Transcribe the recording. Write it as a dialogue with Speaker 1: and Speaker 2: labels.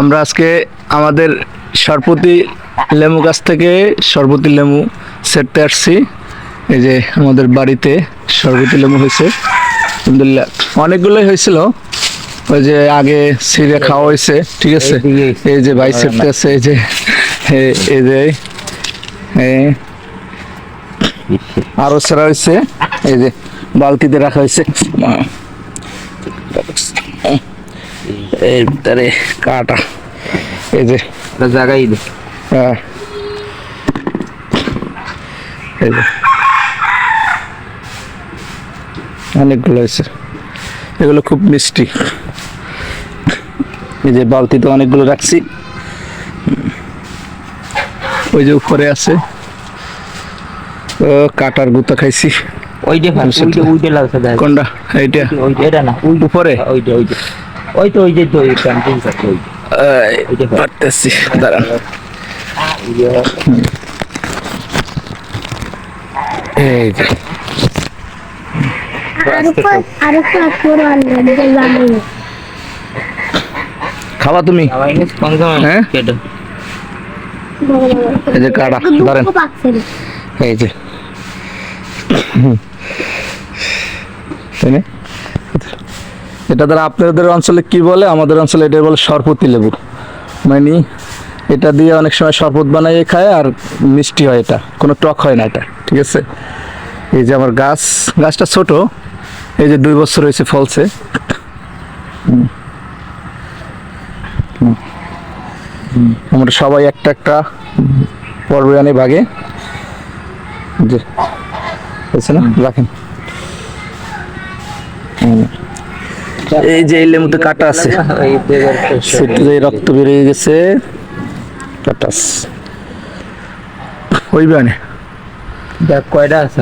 Speaker 1: আমরা আজকে আমাদের সরপতি লেমু গাছ থেকে সরপতি লেমু সেটতে আসছি। এই যে আমাদের বাড়িতে সরপতি লেমু হয়েছে। আলহামদুলিল্লাহ। অনেকগুলোই হয়েছিল। ওই যে আগে সিরে খাওয়া হয়েছে ঠিক আছে? এই যে ভাই সেটতে আছে এই যে এই যে আরও সেরা হয়েছে। এই যে বালতিতে রাখা হয়েছে। এর ভিতরে কাটা। এই যে।
Speaker 2: দে।
Speaker 1: হ্যাঁ। এই যে। অনেকগুলো হয়েছে। এগুলো খুব মিষ্টি। এই যে বালতিতে অনেকগুলো রাখছি। ওই যে উপরে আছে। ও কাটার গুতা খাইছি।
Speaker 2: ওই যে ওই যে ওই যে লাগছে
Speaker 1: কোনটা? এইটা।
Speaker 2: এটা না ওই যে
Speaker 1: উপরে?
Speaker 2: ওই যে ওই তো ওই যে আছে ওই
Speaker 1: পারতেছি দাঁড়ান। এই যে। খাওয়া তুমি? হ্যাঁ? এই যে কাটা ধরেন এই যে। তাই না? এটা দ্বারা আপনাদের অঞ্চলে কি বলে? আমাদের অঞ্চলে এটা বলে সরপতি লেবু। মানে এটা দিয়ে অনেক সময় শরবত বানাইয়ে খায় আর মিষ্টি হয় এটা। কোনো টক হয় না এটা, ঠিক আছে? এই যে আমার গাছ, গাছটা ছোট, এই যে দুই বছর হয়েছে ফলছে। আমরা সবাই একটা একটা পর্বে আনি ভাগে যে না? রাখেন। হুম। এই যে এই লেমুতে কাটা আছে। রক্ত বেরিয়ে গেছে। কাটাস। হইবে না
Speaker 2: দেখ কয়টা আছে?